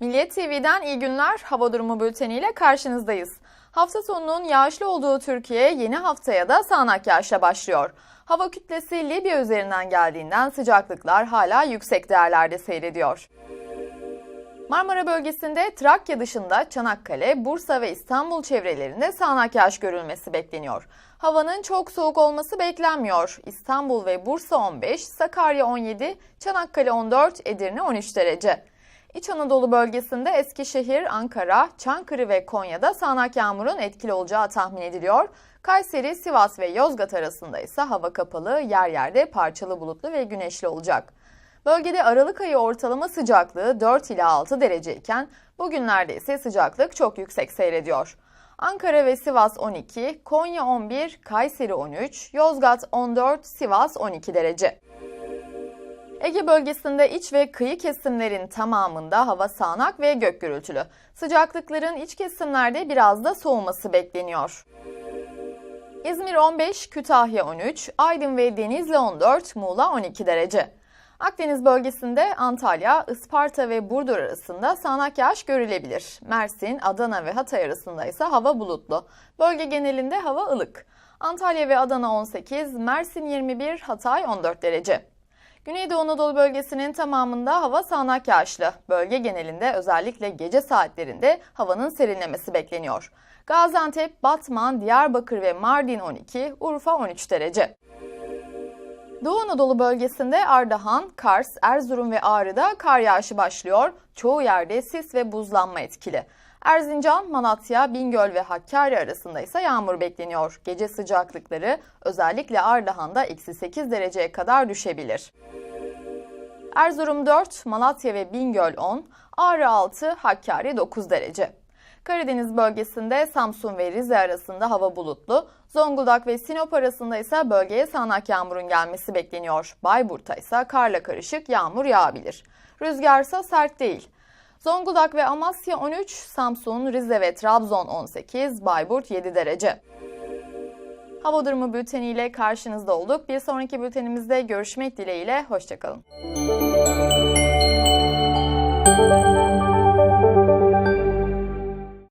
Milliyet TV'den iyi günler. Hava durumu bülteniyle karşınızdayız. Hafta sonunun yağışlı olduğu Türkiye yeni haftaya da sağanak yağışla başlıyor. Hava kütlesi Libya üzerinden geldiğinden sıcaklıklar hala yüksek değerlerde seyrediyor. Marmara bölgesinde Trakya dışında Çanakkale, Bursa ve İstanbul çevrelerinde sağanak yağış görülmesi bekleniyor. Havanın çok soğuk olması beklenmiyor. İstanbul ve Bursa 15, Sakarya 17, Çanakkale 14, Edirne 13 derece. İç Anadolu bölgesinde Eskişehir, Ankara, Çankırı ve Konya'da sağanak yağmurun etkili olacağı tahmin ediliyor. Kayseri, Sivas ve Yozgat arasında ise hava kapalı, yer yerde parçalı bulutlu ve güneşli olacak. Bölgede Aralık ayı ortalama sıcaklığı 4 ila 6 derece iken bugünlerde ise sıcaklık çok yüksek seyrediyor. Ankara ve Sivas 12, Konya 11, Kayseri 13, Yozgat 14, Sivas 12 derece. Ege bölgesinde iç ve kıyı kesimlerin tamamında hava sağanak ve gök gürültülü. Sıcaklıkların iç kesimlerde biraz da soğuması bekleniyor. İzmir 15, Kütahya 13, Aydın ve Denizli 14, Muğla 12 derece. Akdeniz bölgesinde Antalya, Isparta ve Burdur arasında sağanak yağış görülebilir. Mersin, Adana ve Hatay arasında ise hava bulutlu. Bölge genelinde hava ılık. Antalya ve Adana 18, Mersin 21, Hatay 14 derece. Güneydoğu Anadolu bölgesinin tamamında hava sağanak yağışlı. Bölge genelinde özellikle gece saatlerinde havanın serinlemesi bekleniyor. Gaziantep, Batman, Diyarbakır ve Mardin 12, Urfa 13 derece. Doğu Anadolu bölgesinde Ardahan, Kars, Erzurum ve Ağrı'da kar yağışı başlıyor. Çoğu yerde sis ve buzlanma etkili. Erzincan, Malatya, Bingöl ve Hakkari arasında ise yağmur bekleniyor. Gece sıcaklıkları özellikle Ardahan'da eksi 8 dereceye kadar düşebilir. Erzurum 4, Malatya ve Bingöl 10, Ağrı 6, Hakkari 9 derece. Karadeniz bölgesinde Samsun ve Rize arasında hava bulutlu, Zonguldak ve Sinop arasında ise bölgeye sağanak yağmurun gelmesi bekleniyor. Bayburt'ta ise karla karışık yağmur yağabilir. Rüzgarsa sert değil. Zonguldak ve Amasya 13, Samsun, Rize ve Trabzon 18, Bayburt 7 derece. Hava durumu bülteniyle karşınızda olduk. Bir sonraki bültenimizde görüşmek dileğiyle, hoşçakalın.